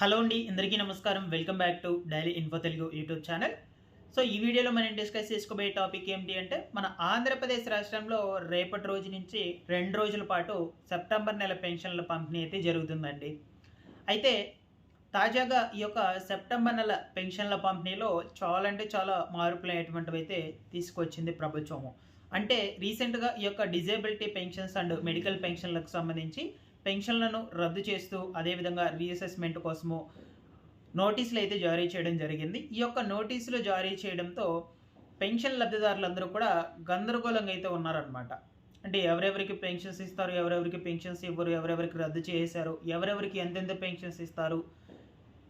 Hello అండి అందరికీ నమస్కారం. Welcome back to daily info Telugu YouTube channel. So ఈ వీడియోలో మనం డిస్కస్ చేసుకోబోయే టాపిక్ ఏంటి అంటే మన ఆంధ్రప్రదేశ్ రాష్ట్రంలో రేపటి రోజు నుంచి రెండు రోజుల పాటు సెప్టెంబర్ నెల పెన్షన్ల పంపిణీ అయితే జరుగుతుందండి. అయితే తాజాగా ఈ యొక్క సెప్టెంబర్ నెల పెన్షన్ల పంపిణీలో చాలా అంటే చాలా మార్పులు అనేటువంటివి అయితే తీసుకొచ్చింది ప్రభుత్వము. అంటే రీసెంట్గా ఈ యొక్క డిజేబిలిటీ పెన్షన్స్ అండ్ మెడికల్ పెన్షన్లకు సంబంధించి పెన్షన్లను రద్దు చేస్తూ అదేవిధంగా రీఅసెస్మెంట్ కోసము నోటీసులు అయితే జారీ చేయడం జరిగింది. ఈ యొక్క నోటీసులు జారీ చేయడంతో పెన్షన్ లబ్ధిదారులందరూ కూడా గందరగోళంగా అయితే ఉన్నారనమాట అంటే ఎవరెవరికి పెన్షన్స్ ఇస్తారు ఎవరెవరికి పెన్షన్స్ ఇవ్వరు ఎవరెవరికి రద్దు చేశారు ఎవరెవరికి ఎంతెంత పెన్షన్స్ ఇస్తారు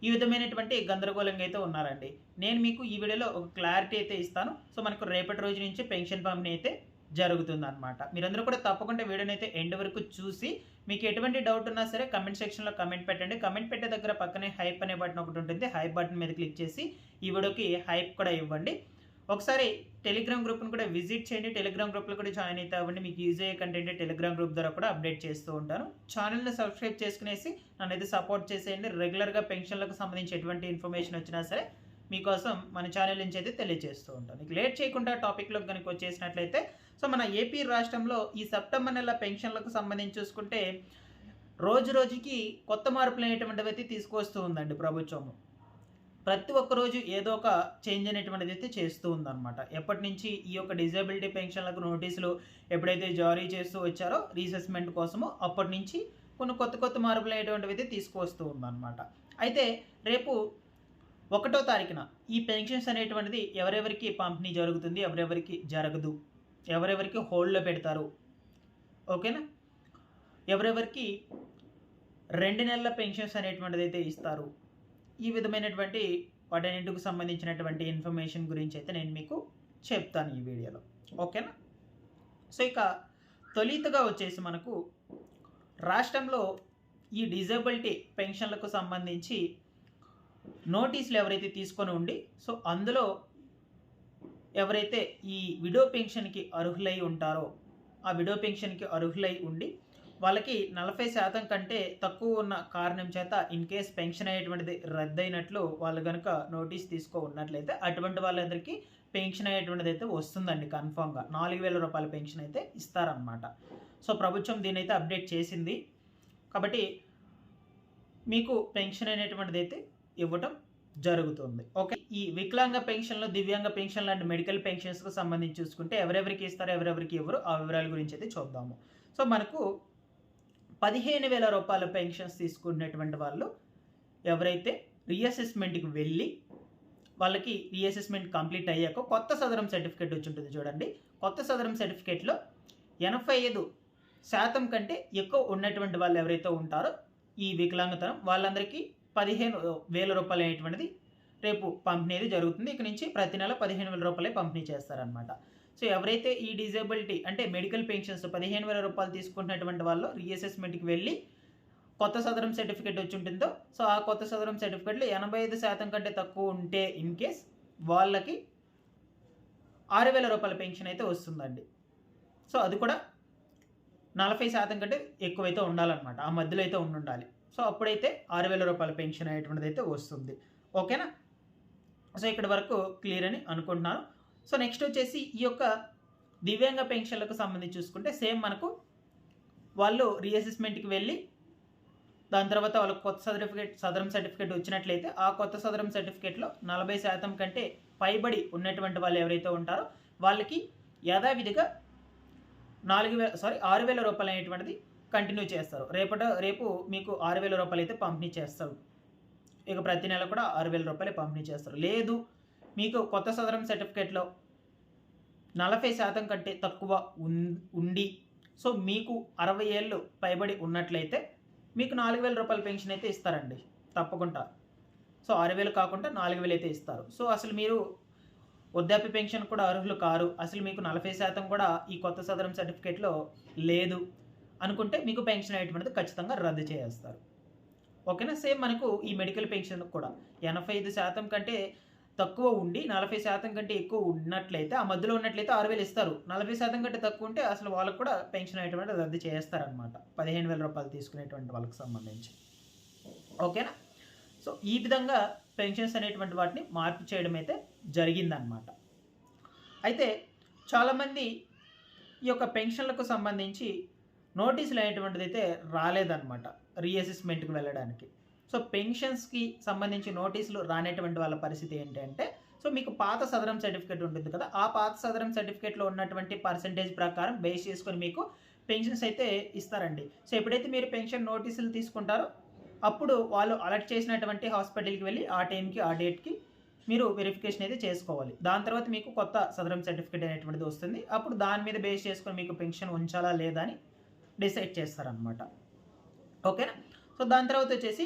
ఈ విధమైనటువంటి గందరగోళంగా అయితే ఉన్నారండి. నేను మీకు ఈ వీడియోలో ఒక క్లారిటీ అయితే ఇస్తాను. సో మనకు రేపటి రోజు నుంచి పెన్షన్ పంపిణీ అయితే జరుగుతుంది అనమాట మీరందరూ కూడా తప్పకుండా వీడియోని అయితే ఎండ్ వరకు చూసి మీకు ఎటువంటి డౌట్ ఉన్నా సరే కమెంట్ సెక్షన్లో కమెంట్ పెట్టండి. కమెంట్ పెట్టే దగ్గర పక్కనే హైప్ అనే బటన్ ఒకటి ఉంటుంది. హైప్ బటన్ మీద క్లిక్ చేసి ఈ వీడియోకి హైప్ కూడా ఇవ్వండి. ఒకసారి టెలిగ్రామ్ గ్రూప్ని కూడా విజిట్ చేయండి. టెలిగ్రామ్ గ్రూప్లో కూడా జాయిన్ అయితే అవ్వండి. మీకు యూజ్ అయ్యే కంటెంట్ టెలిగ్రామ్ గ్రూప్ ద్వారా కూడా అప్డేట్ చేస్తూ ఉంటాను. ఛానల్ని సబ్స్క్రైబ్ చేసుకునేసి నన్ను అయితే సపోర్ట్ చేసేయండి. రెగ్యులర్గా పెన్షన్లకు సంబంధించి ఎటువంటి ఇన్ఫర్మేషన్ వచ్చినా సరే మీకోసం మన ఛానల్ నుంచి అయితే తెలియజేస్తూ ఉంటాం. మీకు లేట్ చేయకుండా టాపిక్లో కనుక వచ్చేసినట్లయితే సో మన ఏపీ రాష్ట్రంలో ఈ సెప్టెంబర్ నెల పెన్షన్లకు సంబంధించి చూసుకుంటే రోజు రోజుకి కొత్త మార్పులు అనేటువంటివి అయితే తీసుకొస్తూ ఉందండి ప్రభుత్వము ప్రతి ఒక్క రోజు ఏదో ఒక చేంజ్ అనేటువంటిది అయితే చేస్తూ ఉందన్నమాట. ఎప్పటి నుంచి ఈ యొక్క డిజేబిలిటీ పెన్షన్లకు నోటీసులు ఎప్పుడైతే జారీ చేస్తూ వచ్చారో రీసెస్మెంట్ కోసమో అప్పటి నుంచి కొన్ని కొత్త కొత్త మార్పులు అనేటువంటివి అయితే తీసుకువస్తూ ఉందన్నమాట. అయితే రేపు ఒకటో తారీఖున ఈ పెన్షన్స్ అనేటువంటిది ఎవరెవరికి పంపిణీ జరుగుతుంది ఎవరెవరికి జరగదు ఎవరెవరికి హోల్డ్లో పెడతారు ఓకేనా? ఎవరెవరికి రెండు నెలల పెన్షన్స్ అనేటువంటిది అయితే ఇస్తారు. ఈ విధమైనటువంటి వాటన్నింటికి సంబంధించినటువంటి ఇన్ఫర్మేషన్ గురించి అయితే నేను మీకు చెప్తాను ఈ వీడియోలో ఓకేనా? సో ఇక తొలితగా వచ్చేసి మనకు రాష్ట్రంలో ఈ డిజేబిలిటీ పెన్షన్లకు సంబంధించి నోటీసులు ఎవరైతే తీసుకొని ఉండి సో అందులో ఎవరైతే ఈ విడో పెన్షన్కి అర్హులై ఉంటారో ఆ విడో పెన్షన్కి అర్హులై ఉండి వాళ్ళకి నలభై శాతం కంటే తక్కువ ఉన్న కారణం చేత ఇన్ కేస్ పెన్షన్ అయ్యేటువంటిది రద్దయినట్లు వాళ్ళు కనుక నోటీస్ తీసుకో ఉన్నట్లయితే అటువంటి వాళ్ళందరికీ పెన్షన్ అయ్యేటువంటిది అయితే వస్తుందండి కన్ఫామ్గా. నాలుగు వేల రూపాయల పెన్షన్ అయితే ఇస్తారనమాట సో ప్రభుత్వం దీని అయితే అప్డేట్ చేసింది. కాబట్టి మీకు పెన్షన్ అనేటువంటిది అయితే ఇవ్వటం జరుగుతుంది. ఓకే? ఈ వికలాంగ పెన్షన్లు దివ్యాంగ పెన్షన్ అండ్ మెడికల్ పెన్షన్స్కి సంబంధించి చూసుకుంటే ఎవరెవరికి ఇస్తారో ఎవరెవరికి ఇవ్వరు ఆ వివరాల గురించి అయితే చూద్దాము. సో మనకు పదిహేను వేల రూపాయల పెన్షన్స్ తీసుకున్నటువంటి వాళ్ళు ఎవరైతే రీఅసెస్మెంట్కి వెళ్ళి వాళ్ళకి రీఅసెస్మెంట్ కంప్లీట్ అయ్యాక కొత్త సదరం సర్టిఫికేట్ వచ్చి ఉంటుంది చూడండి. కొత్త సదరం సర్టిఫికేట్లో ఎనభై ఐదు శాతం కంటే ఎక్కువ ఉన్నటువంటి వాళ్ళు ఎవరైతే ఉంటారో ఈ వికలాంగతనం వాళ్ళందరికీ పదిహేను వేల రూపాయలు అనేటువంటిది రేపు పంపిణీ అయితే జరుగుతుంది. ఇక నుంచి ప్రతి నెల పదిహేను వేల రూపాయలే పంపిణీ చేస్తారనమాట సో ఎవరైతే ఈ డిజేబిలిటీ అంటే మెడికల్ పెన్షన్స్ పదిహేను వేల రూపాయలు తీసుకుంటున్నటువంటి వాళ్ళు రీఅసెస్మెంట్కి వెళ్ళి కొత్త సదరం సర్టిఫికేట్ వచ్చి ఉంటుందో సో ఆ కొత్త సదరం సర్టిఫికేట్లో ఎనభై ఐదు శాతం కంటే తక్కువ ఉంటే ఇన్ కేస్ వాళ్ళకి ఆరు వేల రూపాయల పెన్షన్ అయితే వస్తుందండి. సో అది కూడా నలభై శాతం కంటే ఎక్కువైతే ఉండాలన్నమాట. ఆ మధ్యలో అయితే ఉండాలి సో అప్పుడైతే ఆరు వేల రూపాయల పెన్షన్ అనేటువంటిది అయితే వస్తుంది. ఓకేనా? సో ఇక్కడ వరకు క్లియర్ అని అనుకుంటున్నాను. సో నెక్స్ట్ వచ్చేసి ఈ యొక్క దివ్యాంగ పెన్షన్లకు సంబంధించి చూసుకుంటే సేమ్ మనకు వాళ్ళు రీఅసెస్మెంట్కి వెళ్ళి దాని తర్వాత వాళ్ళకి కొత్త సర్టిఫికేట్ సదరం సర్టిఫికేట్ వచ్చినట్లయితే ఆ కొత్త సదరం సర్టిఫికేట్లో నలభై శాతం కంటే పైబడి ఉన్నటువంటి వాళ్ళు ఎవరైతే ఉంటారో వాళ్ళకి యథావిధిగా నాలుగు వేల సారీ ఆరు వేల రూపాయలు అనేటువంటిది కంటిన్యూ చేస్తారు. రేపట రేపు మీకు ఆరు వేల రూపాయలు అయితే పంపిణీ చేస్తారు. ఇక ప్రతి నెల కూడా ఆరు వేల రూపాయలు పంపిణీ చేస్తారు. లేదు మీకు కొత్త సదరం సర్టిఫికేట్లో నలభై శాతం కంటే తక్కువ ఉండి సో మీకు అరవై ఏళ్ళు పైబడి ఉన్నట్లయితే మీకు నాలుగు వేల రూపాయల పెన్షన్ అయితే ఇస్తారండి. తప్పకుండా. సో ఆరు వేలు కాకుండా నాలుగు వేలు అయితే ఇస్తారు. సో అసలు మీరు వృద్ధాప్య పెన్షన్ కూడా అర్హులు కారు. అసలు మీకు నలభై శాతం కూడా ఈ కొత్త సదరం సర్టిఫికేట్లో లేదు. అనుకుంటే మీకు పెన్షన్ అనేటువంటిది ఖచ్చితంగా రద్దు చేస్తారు. ఓకేనా? సేమ్ మనకు ఈ మెడికల్ పెన్షన్ కూడా. ఎనభై ఐదు శాతం కంటే తక్కువ ఉండి నలభై శాతం కంటే ఎక్కువ ఉన్నట్లయితే ఆ మధ్యలో ఉన్నట్లయితే ఆరు వేలు ఇస్తారు. నలభై శాతం కంటే తక్కువ ఉంటే అసలు వాళ్ళకు కూడా పెన్షన్ అనేటువంటి రద్దు చేస్తారనమాట పదిహేను వేల రూపాయలు తీసుకునేటువంటి వాళ్ళకి సంబంధించి. ఓకేనా? సో ఈ విధంగా పెన్షన్స్ అనేటువంటి వాటిని మార్పు చేయడం అయితే జరిగిందనమాట అయితే చాలామంది ఈ యొక్క పెన్షన్లకు సంబంధించి నోటీసులు అనేటువంటిది అయితే రాలేదన్నమాట రీఅసెస్మెంట్కి వెళ్ళడానికి. సో పెన్షన్స్కి సంబంధించి నోటీసులు రానేటువంటి వాళ్ళ పరిస్థితి ఏంటంటే సో మీకు పాత సదరం సర్టిఫికేట్ ఉంటుంది కదా ఆ పాత సదరం సర్టిఫికేట్లో ఉన్నటువంటి పర్సంటేజ్ ప్రకారం బేస్ చేసుకొని మీకు పెన్షన్స్ అయితే ఇస్తారండి. సో ఎప్పుడైతే మీరు పెన్షన్ నోటీసులు తీసుకుంటారో అప్పుడు వాళ్ళు అలర్ట్ చేసినటువంటి హాస్పిటల్కి వెళ్ళి ఆ టైంకి ఆ డేట్కి మీరు వెరిఫికేషన్ అయితే చేసుకోవాలి. దాని తర్వాత మీకు కొత్త సదరం సర్టిఫికేట్ అనేటువంటిది వస్తుంది. అప్పుడు దాని మీద బేస్ చేసుకొని మీకు పెన్షన్ ఉంచాలా లేదా అని డిసైడ్ చేస్తారనమాట ఓకేనా? సో దాని తర్వాత వచ్చేసి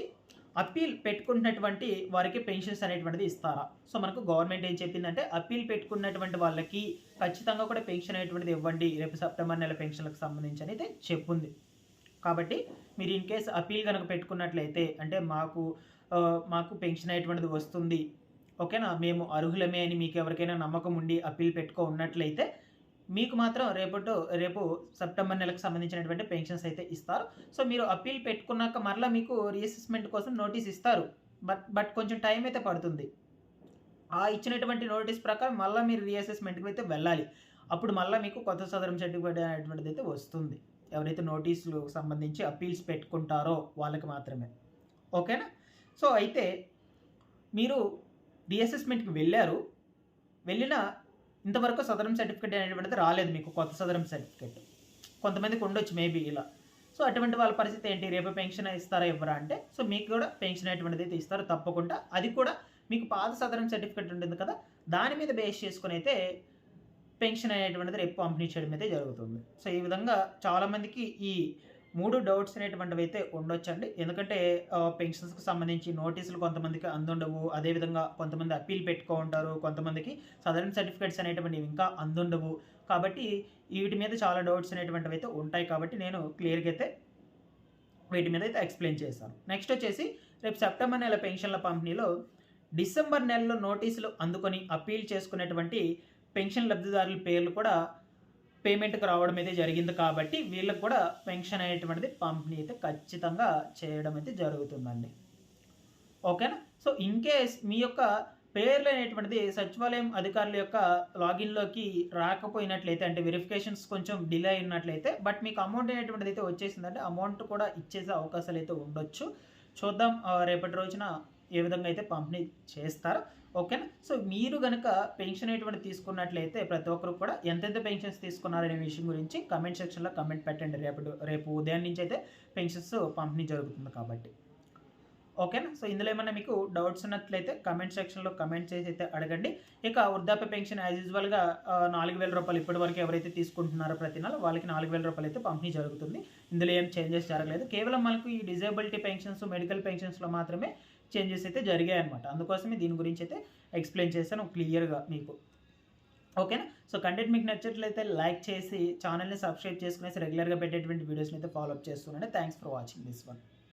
అప్పీల్ పెట్టుకున్నటువంటి వారికి పెన్షన్స్ అనేటువంటిది ఇస్తారా? సో మనకు గవర్నమెంట్ ఏం చెప్పిందంటే అప్పీల్ పెట్టుకున్నటువంటి వాళ్ళకి ఖచ్చితంగా కూడా పెన్షన్ అనేటువంటిది ఇవ్వండి. రేపు సెప్టెంబర్ నెల పెన్షన్లకు సంబంధించి అయితే చెప్పుంది. కాబట్టి మీరు ఇన్ కేస్ అప్పీల్ కనుక పెట్టుకున్నట్లయితే అంటే మాకు మాకు పెన్షన్ అనేటువంటిది వస్తుంది. ఓకేనా? మేము అర్హులమే అని మీకు ఎవరికైనా నమ్మకం ఉండి అప్పీల్ పెట్టుకో ఉన్నట్లయితే మీకు మాత్రం రేపటి రేపు సెప్టెంబర్ నెలకు సంబంధించినటువంటి పెన్షన్స్ అయితే ఇస్తారు. సో మీరు అప్పీల్ పెట్టుకున్నాక మరలా మీకు రీఅసెస్మెంట్ కోసం నోటీస్ ఇస్తారు. బట్ బట్ కొంచెం టైం అయితే పడుతుంది. ఆ ఇచ్చినటువంటి నోటీస్ ప్రకారం మళ్ళీ మీరు రీఅసెస్మెంట్కి అయితే వెళ్ళాలి. అప్పుడు మళ్ళీ మీకు కొత్త సదరం సర్టిఫికేట్ అనేటువంటిది అయితే వస్తుంది. ఎవరైతే నోటీసులు సంబంధించి అప్పీల్స్ పెట్టుకుంటారో వాళ్ళకి మాత్రమే. ఓకేనా? సో అయితే మీరు రీఅసెస్మెంట్కి వెళ్ళారు. వెళ్ళిన ఇంతవరకు సదరం సర్టిఫికేట్ అనేటువంటిది రాలేదు మీకు కొత్త సదరం సర్టిఫికేట్. కొంతమందికి ఉండొచ్చు మేబీ ఇలా. సో అటువంటి వాళ్ళ పరిస్థితి ఏంటి? రేపు పెన్షన్ ఇస్తారా ఇవ్వరా అంటే సో మీకు కూడా పెన్షన్ అనేటువంటిది అయితే ఇస్తారు తప్పకుండా. అది కూడా మీకు పాత సదరం సర్టిఫికేట్ ఉంటుంది కదా దాని మీద బేస్ చేసుకుని అయితే పెన్షన్ అనేటువంటిది రేపు పంపిణీ చేయడం అయితే జరుగుతుంది. సో ఈ విధంగా చాలామందికి ఈ మూడు డౌట్స్ అనేటువంటివి అయితే ఉండొచ్చండి. ఎందుకంటే పెన్షన్స్కి సంబంధించి నోటీసులు కొంతమందికి అందుండవు. అదేవిధంగా కొంతమంది అప్పీల్ పెట్టుకో ఉంటారు. కొంతమందికి సదరన్ సర్టిఫికేట్స్ అనేటువంటివి ఇంకా అందుండవు. కాబట్టి వీటి మీద చాలా డౌట్స్ అనేటువంటివి అయితే ఉంటాయి. కాబట్టి నేను క్లియర్గా అయితే వీటి మీద అయితే ఎక్స్ప్లెయిన్ చేశాను. నెక్స్ట్ వచ్చేసి రేపు సెప్టెంబర్ నెల పెన్షన్ల పంపిణీలో డిసెంబర్ నెలలో నోటీసులు అందుకొని అప్పీల్ చేసుకునేటువంటి పెన్షన్ లబ్ధిదారుల పేర్లు కూడా పేమెంట్కి రావడం అయితే జరిగింది కాబట్టి వీళ్ళకి కూడా పెన్షన్ అనేటువంటిది పంపిణీ అయితే ఖచ్చితంగా చేయడం అయితే జరుగుతుందండి. ఓకేనా? సో ఇన్ కేస్ మీ యొక్క పేర్లు అనేటువంటిది సచివాలయం అధికారుల యొక్క లాగిన్లోకి రాకపోయినట్లయితే అంటే వెరిఫికేషన్స్ కొంచెం డిలే అయినట్లయితే బట్ మీకు అమౌంట్ అనేటువంటిది అయితే వచ్చేసిందంటే అమౌంట్ కూడా ఇచ్చేసే అవకాశాలు అయితే ఉండొచ్చు. చూద్దాం రేపటి రోజున ఏ విధంగా అయితే పంపిణీ చేస్తారు. ఓకేనా? సో మీరు కనుక పెన్షన్ అనేటువంటి తీసుకున్నట్లయితే ప్రతి ఒక్కరు కూడా ఎంతెంత పెన్షన్స్ తీసుకున్నారనే విషయం గురించి కమెంట్ సెక్షన్లో కమెంట్ పెట్టండి. రేపు రేపు ఉదయం నుంచి అయితే పెన్షన్స్ పంపిణీ జరుగుతుంది కాబట్టి. ఓకేనా? సో ఇందులో ఏమైనా మీకు డౌట్స్ ఉన్నట్లయితే కమెంట్ సెక్షన్లో కమెంట్ చేసి అయితే అడగండి. ఇక వృద్ధాప్య పెన్షన్ యాజ్ యూజువల్గా నాలుగు వేల రూపాయలు ఇప్పటి వరకు ఎవరైతే తీసుకుంటున్నారో ప్రతి నెల వాళ్ళకి నాలుగు వేల రూపాయలు అయితే పంపిణీ జరుగుతుంది. ఇందులో ఏం చేంజెస్ జరగలేదు. కేవలం మనకు ఈ డిజేబిలిటీ పెన్షన్స్ మెడికల్ పెన్షన్స్లో మాత్రమే చేంజెస్ అయితే జరిగాయి అనమాట అందుకోసమే దీని గురించి అయితే ఎక్స్ప్లెయిన్ చేశాను క్లియర్గా మీకు. ఓకేనా? సో కంటెంట్ మీకు నచ్చట్లయితే లైక్ చేసి ఛానల్ని సబ్స్క్రైబ్ చేసుకునేసి రెగ్యులర్గా పెట్టేటువంటి వీడియోస్ని అయితే ఫాలో అప్ చేస్తున్నాను. Thanks for watching this one